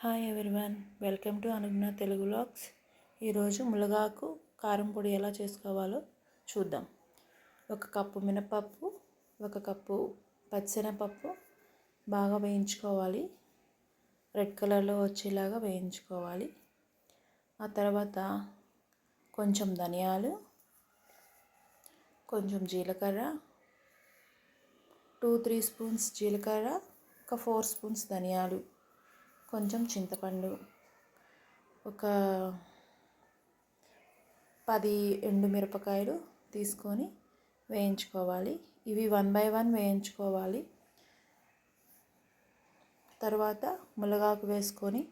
Hi everyone welcome to Anuguna Telugu blogs ఈరోజు మునగాకు కారం పొడి ఎలా చేసుకోవాలో చూద్దాం. ఒక కప్పు మినపప్పు ఒక కప్పు పచ్చెనపప్పు బాగా వేయించుకోవాలి. రెడ్ కలర్లో వచ్చేలాగా వేయించుకోవాలి. ఆ తర్వాత కొంచెం ధనియాలు కొంచెం జీలకర్ర టూ త్రీ స్పూన్స్ జీలకర్ర ఒక ఫోర్ స్పూన్స్ ధనియాలు. కొంచెం చింతపండు. ఒక పది ఎండుమిరపకాయలు తీసుకొని వేయించుకోవాలి. ఇవి వన్ బై వన్ వేయించుకోవాలి. తర్వాత మునగాకు వేసుకొని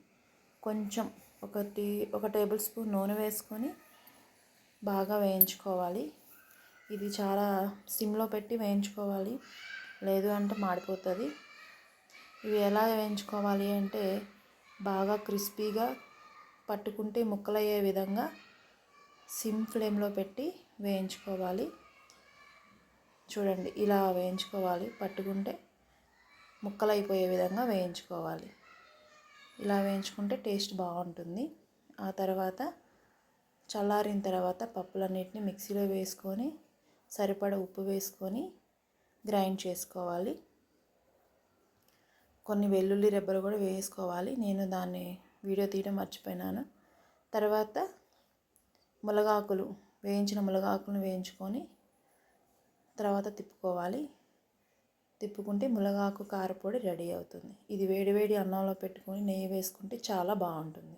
కొంచెం ఒకటి ఒక టేబుల్ స్పూన్ నూనె వేసుకొని బాగా వేయించుకోవాలి. ఇది చాలా సిమ్లో పెట్టి వేయించుకోవాలి. లేదు అంటే మాడిపోతుంది. ఇవి ఎలా వేయించుకోవాలి అంటే బాగా క్రిస్పీగా పట్టుకుంటే ముక్కలయ్యే విధంగా సిమ్ ఫ్లేమ్లో పెట్టి వేయించుకోవాలి. చూడండి ఇలా వేయించుకోవాలి. పట్టుకుంటే ముక్కలైపోయే విధంగా వేయించుకోవాలి. ఇలా వేయించుకుంటే టేస్ట్ బాగుంటుంది. ఆ తర్వాత చల్లారిన తర్వాత పప్పులన్నిటిని మిక్సీలో వేసుకొని సరిపడ ఉప్పు వేసుకొని గ్రైండ్ చేసుకోవాలి. కొన్ని వెల్లుల్లి రెబ్బలు కూడా వేసుకోవాలి. నేను దాన్ని వీడియో తీయడం మర్చిపోయినాను. తర్వాత మునగాకులు వేయించిన మునగాకులను వేయించుకొని తర్వాత తిప్పుకోవాలి. తిప్పుకుంటే మునగాకు కారపొడి రెడీ అవుతుంది. ఇది వేడివేడి అన్నంలో పెట్టుకొని నెయ్యి వేసుకుంటే చాలా బాగుంటుంది.